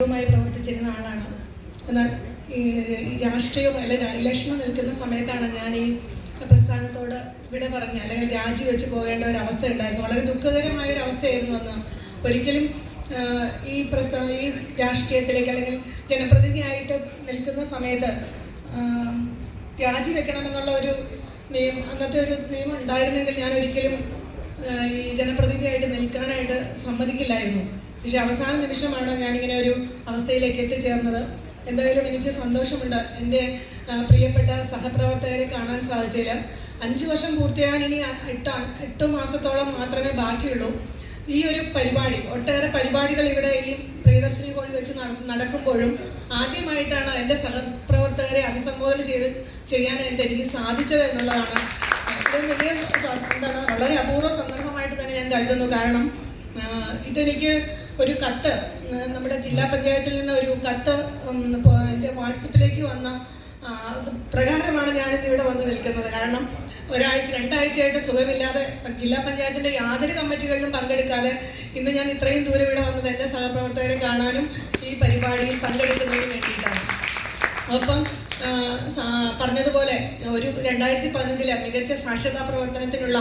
മായി പ്രവർത്തിച്ചിരുന്ന ആളാണ്. എന്നാൽ ഈ രാഷ്ട്രീയം അല്ലെങ്കിൽ ഇലക്ഷന് നിൽക്കുന്ന സമയത്താണ് ഞാൻ ഈ പ്രസ്ഥാനത്തോട് ഇവിടെ പറഞ്ഞ അല്ലെങ്കിൽ രാജിവെച്ച് പോകേണ്ട ഒരു അവസ്ഥ ഉണ്ടായിരുന്നു. വളരെ ദുഃഖകരമായ ഒരു അവസ്ഥയായിരുന്നു അന്ന്. ഒരിക്കലും ഈ പ്രസ്ഥാന ഈ രാഷ്ട്രീയത്തിലേക്ക് അല്ലെങ്കിൽ ജനപ്രതിനിധിയായിട്ട് നിൽക്കുന്ന സമയത്ത് രാജിവെക്കണമെന്നുള്ള ഒരു നിയമം അന്നത്തെ ഒരു നിയമം ഉണ്ടായിരുന്നെങ്കിൽ ഞാൻ ഒരിക്കലും ഈ ജനപ്രതിനിധിയായിട്ട് നിൽക്കാനായിട്ട് സമ്മതിക്കില്ലായിരുന്നു. പക്ഷെ അവസാന നിമിഷമാണ് ഞാനിങ്ങനെ ഒരു അവസ്ഥയിലേക്ക് എത്തിച്ചേർന്നത്. എന്തായാലും എനിക്ക് സന്തോഷമുണ്ട് എന്റെ പ്രിയപ്പെട്ട സഹപ്രവർത്തകരെ കാണാൻ സാധിച്ചില്ല അഞ്ച് വർഷം പൂർത്തിയാകാൻ ഇനി എട്ട് എട്ട് മാസത്തോളം മാത്രമേ ബാക്കിയുള്ളൂ. ഈ ഒരു പരിപാടി ഒട്ടേറെ പരിപാടികൾ ഇവിടെ ഈ പ്രിയദർശിനി കോണിൽ വെച്ച് നടക്കുമ്പോഴും ആദ്യമായിട്ടാണ് എന്റെ സഹപ്രവർത്തകരെ അഭിസംബോധന ചെയ്ത് ചെയ്യാനായിട്ട് എനിക്ക് സാധിച്ചത് എന്നുള്ളതാണ്. ഏറ്റവും വലിയ എന്താണ് വളരെ അപൂർവ സന്ദർഭമായിട്ട് തന്നെ ഞാൻ കരുതുന്നു. കാരണം ഇതെനിക്ക് ഒരു കത്ത് നമ്മുടെ ജില്ലാ പഞ്ചായത്തിൽ നിന്ന് ഒരു കത്ത് എന്റെ വാട്സപ്പിലേക്ക് വന്ന പ്രകാരമാണ് ഞാനിന്ന് ഇവിടെ വന്ന് നിൽക്കുന്നത്. കാരണം ഒരാഴ്ച രണ്ടാഴ്ചയായിട്ട് സുഖമില്ലാതെ ജില്ലാ പഞ്ചായത്തിന്റെ യാതൊരു കമ്മിറ്റികളിലും പങ്കെടുക്കാതെ ഇന്ന് ഞാൻ ഇത്രയും ദൂരം ഇവിടെ വന്നത് എന്റെ സഹപ്രവർത്തകരെ കാണാനും ഈ പരിപാടിയിൽ പങ്കെടുക്കുന്നതിന് വേണ്ടിയിട്ടാണ്. ഒപ്പം പറഞ്ഞതുപോലെ ഒരു രണ്ടായിരത്തി പതിനഞ്ചിലെ മികച്ച സാക്ഷരതാ പ്രവർത്തനത്തിനുള്ള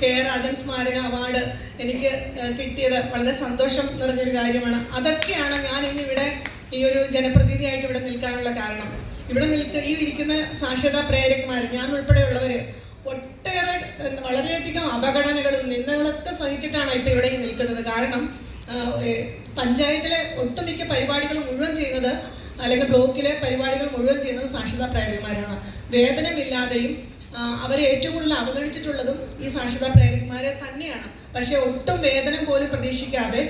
കെ രാജൻ സ്മാരക അവാർഡ് എനിക്ക് കിട്ടിയത്. വളരെ സന്തോഷം നിറഞ്ഞൊരു കാര്യമാണ്. അതൊക്കെയാണ് ഞാൻ ഇന്ന് ഇവിടെ ഈ ഒരു ജനപ്രതിനിധിയായിട്ട് ഇവിടെ നിൽക്കാനുള്ള കാരണം. ഇവിടെ നിൽക്ക ഈ ഇരിക്കുന്ന സാക്ഷരതാ പ്രേരകന്മാർ ഞാൻ ഉൾപ്പെടെയുള്ളവർ ഒട്ടേറെ വളരെയധികം അപകടനകളും നിന്ദകളൊക്കെ സഹിച്ചിട്ടാണ് ഇപ്പോൾ ഇവിടെ നിൽക്കുന്നത്. കാരണം പഞ്ചായത്തിലെ ഒട്ടുമിക്ക പരിപാടികൾ മുഴുവൻ ചെയ്യുന്നത് അല്ലെങ്കിൽ ബ്ലോക്കിലെ പരിപാടികൾ മുഴുവൻ ചെയ്യുന്നത് സാക്ഷരതാ പ്രേരകന്മാരാണ്. വേതനമില്ലാതെയും അവരെ ഏറ്റവും കൂടുതൽ അവഗണിച്ചിട്ടുള്ളതും ഈ സാക്ഷരതാ പ്രേരകന്മാരെ തന്നെയാണ്. പക്ഷേ ഒട്ടും വേതനം പോലും പ്രതീക്ഷിക്കാതെ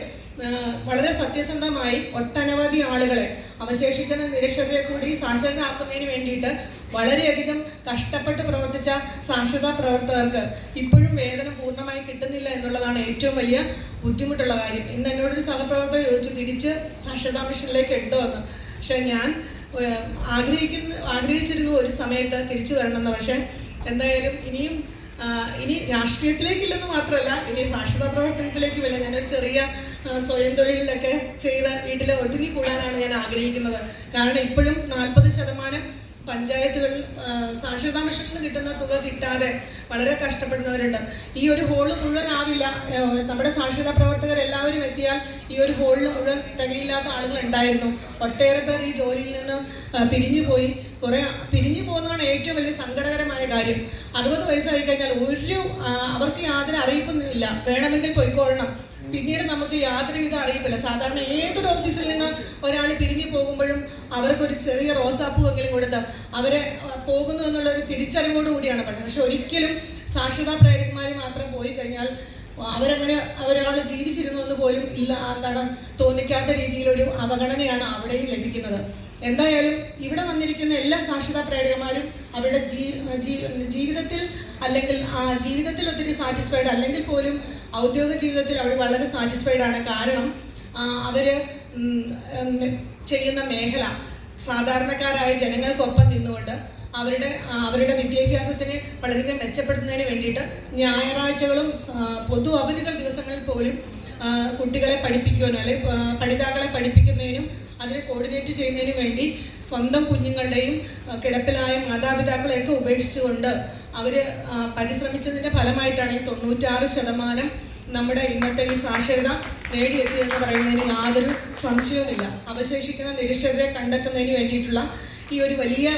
വളരെ സത്യസന്ധമായി ഒട്ടനവധി ആളുകളെ അവശേഷിക്കുന്ന നിരക്ഷരരെ കൂടി സാക്ഷരരാക്കുന്നതിന് വേണ്ടിയിട്ട് വളരെയധികം കഷ്ടപ്പെട്ട് പ്രവർത്തിച്ച സാക്ഷരതാ പ്രവർത്തകർക്ക് ഇപ്പോഴും വേതനം പൂർണമായി കിട്ടുന്നില്ല എന്നുള്ളതാണ് ഏറ്റവും വലിയ ബുദ്ധിമുട്ടുള്ള കാര്യം. ഇന്ന് എന്നോടൊരു സഹപ്രവർത്തകർ ചോദിച്ചു തിരിച്ച് സാക്ഷരതാ മിഷനിലേക്ക് ഉണ്ടോ എന്ന്? പക്ഷെ ഞാൻ ആഗ്രഹിക്കുന്ന ആഗ്രഹിച്ചിരുന്നു ഒരു സമയത്ത് തിരിച്ചു വരണമെന്ന്. പക്ഷേ എന്തായാലും ഇനിയും ഇനി രാഷ്ട്രീയത്തിലേക്കില്ലെന്ന് മാത്രമല്ല ഇനി സാക്ഷരതാ പ്രവർത്തനത്തിലേക്ക് വല്ല ഞാനൊരു ചെറിയ സ്വയം തൊഴിലിലൊക്കെ ചെയ്ത് വീട്ടിൽ ഒതുങ്ങി കൂടാനാണ് ഞാൻ ആഗ്രഹിക്കുന്നത്. കാരണം ഇപ്പോഴും നാൽപ്പത് ശതമാനം പഞ്ചായത്തുകളിൽ സാക്ഷരതാ മിഷനിൽ നിന്ന് കിട്ടുന്ന തുക കിട്ടാതെ വളരെ കഷ്ടപ്പെടുന്നവരുണ്ട്. ഈ ഒരു ഹോൾ മുഴുവൻ ആവില്ല നമ്മുടെ സാക്ഷരതാ പ്രവർത്തകർ എല്ലാവരും എത്തിയാൽ ഈ ഒരു ഹോളിൽ മുഴുവൻ തികയില്ലാത്ത ആളുകൾ ഉണ്ടായിരുന്നു. ഒട്ടേറെ പേർ ഈ ജോലിയിൽ നിന്ന് പിരിഞ്ഞു പോയി കുറെ പിരിഞ്ഞു പോകുന്നതാണ് ഏറ്റവും വലിയ സങ്കടകരമായ കാര്യം. അറുപത് വയസ്സായി കഴിഞ്ഞാൽ ഒരു അവർക്ക് യാതൊരു അറിയിപ്പൊന്നുമില്ല വേണമെങ്കിൽ പോയിക്കൊള്ളണം. പിന്നീട് നമുക്ക് യാതൊരു യാതൊരുവിധ അറിയിപ്പില്ല. സാധാരണ ഏതൊരു ഓഫീസിൽ നിന്ന് ഒരാൾ പിരിഞ്ഞു പോകുമ്പോഴും അവർക്കൊരു ചെറിയ റോസാപ്പൂ എങ്കിലും കൊടുത്ത് അവരെ പോകുന്നു എന്നുള്ള ഒരു തിരിച്ചറിവോട് കൂടിയാണ് പറഞ്ഞത് പക്ഷെ ഒരിക്കലും സാക്ഷരതാ പ്രേരകന്മാർ മാത്രം പോയി കഴിഞ്ഞാൽ അവരങ്ങനെ അവരൊരാൾ ജീവിച്ചിരുന്നു എന്ന് പോലും ഇല്ല എന്താണ് തോന്നിക്കാത്ത രീതിയിലൊരു അവഗണനയാണ് അവിടെയും ലഭിക്കുന്നത്. എന്തായാലും ഇവിടെ വന്നിരിക്കുന്ന എല്ലാ സാക്ഷരതാ പ്രേരകന്മാരും അവരുടെ ജീവിതത്തിൽ അല്ലെങ്കിൽ ജീവിതത്തിൽ ഒത്തിരി സാറ്റിസ്ഫൈഡ് അല്ലെങ്കിൽ പോലും ഔദ്യോഗിക ജീവിതത്തിൽ അവർ വളരെ സാറ്റിസ്ഫൈഡ് ആണ്. കാരണം അവർ ചെയ്യുന്ന മേഖല സാധാരണക്കാരായ ജനങ്ങൾക്കൊപ്പം നിന്നുകൊണ്ട് അവരുടെ അവരുടെ വിദ്യാഭ്യാസത്തിനെ വളരെയധികം മെച്ചപ്പെടുത്തുന്നതിന് വേണ്ടിയിട്ട് ഞായറാഴ്ചകളും പൊതു അവധികൾ ദിവസങ്ങളിൽ പോലും കുട്ടികളെ പഠിപ്പിക്കുവാനും അല്ലെങ്കിൽ പഠിതാക്കളെ പഠിപ്പിക്കുന്നതിനും അതിനെ കോർഡിനേറ്റ് ചെയ്യുന്നതിന് വേണ്ടി സ്വന്തം കുഞ്ഞുങ്ങളുടെയും കിടപ്പിലായ മാതാപിതാക്കളെയൊക്കെ ഉപേക്ഷിച്ചുകൊണ്ട് അവർ പരിശ്രമിച്ചതിന്റെ ഫലമായിട്ടാണ് ഈ തൊണ്ണൂറ്റാറ് ശതമാനം നമ്മുടെ ഇന്നത്തെ ഈ സാക്ഷരത നേടിയെത്തിയെന്ന് പറയുന്നതിന് യാതൊരു സംശയവുമില്ല. അവശേഷിക്കുന്ന നിരീക്ഷകരെ കണ്ടെത്തുന്നതിന് വേണ്ടിയിട്ടുള്ള ഈ ഒരു വലിയ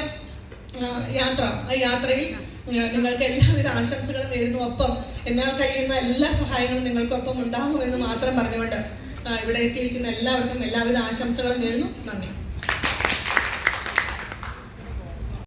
യാത്ര. ആ യാത്രയിൽ നിങ്ങൾക്ക് എല്ലാവിധ ആശംസകളും നേരുന്നു. ഒപ്പം എന്നാൽ കഴിയുന്ന എല്ലാ സഹായങ്ങളും നിങ്ങൾക്കൊപ്പം ഉണ്ടാകുമെന്ന് മാത്രം പറഞ്ഞുകൊണ്ട് ഇവിടെ എത്തിയിരിക്കുന്ന എല്ലാവർക്കും എല്ലാവിധ ആശംസകളും നേരുന്നു. നന്ദി.